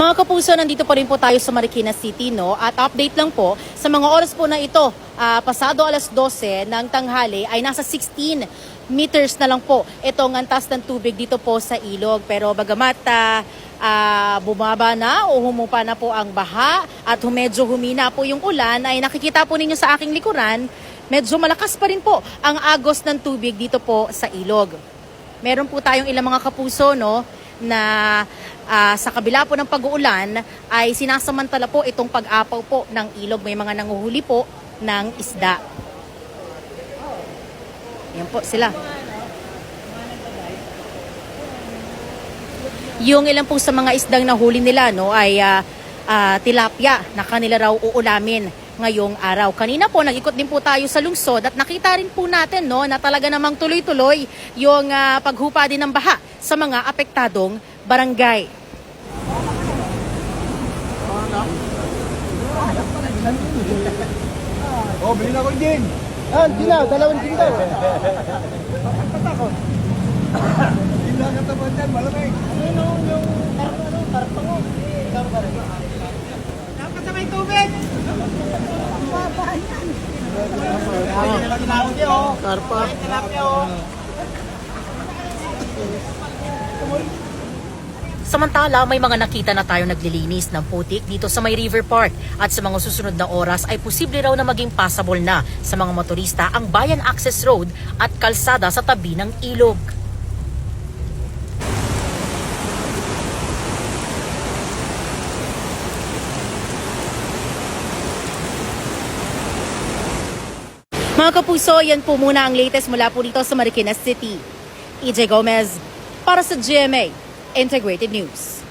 Mga kapuso, nandito pa rin po tayo sa Marikina City, no? At update lang po, sa mga oras po na ito, ah, pasado alas 12 ng tanghali, ay nasa 16 meters na lang po itong antas ng tubig dito po sa ilog. Pero bagamat ah, ah, bumaba na o humupa na po ang baha at medyo humina po yung ulan, ay nakikita po ninyo sa aking likuran, medyo malakas pa rin po ang agos ng tubig dito po sa ilog. Meron po tayong ilang mga kapuso no na ah, sa kabila po ng pag-uulan ay sinasamantala po itong pag-apaw po ng ilog. May mga nanguhuli po ng isda. Yan po sila. Yung ilan po sa mga isdang nahuli nila no ay ah, ah, tilapia na kanila raw uulamin ngayong araw. Kanina po nag-ikot din po tayo sa lungsod at nakita rin po natin no na talaga namang tuloy-tuloy yung ah, paghupa din ng baha sa mga apektadong barangay. Oh, bilhin ako din. Ah, hindi na, dalawang din daw. Hindi lang katapat yan, malamig. Ano yung, yung, ano, karpa mo? Karpa rin. Dapat sa may tubig. Karpa. Samantala, may mga nakita na tayo naglilinis ng putik dito sa may River Park at sa mga susunod na oras ay posible raw na maging passable na sa mga motorista ang Bayan Access Road at kalsada sa tabi ng ilog. Mga kapuso, yan po muna ang latest mula po dito sa Marikina City. EJ Gomez para sa GMA Integrated News.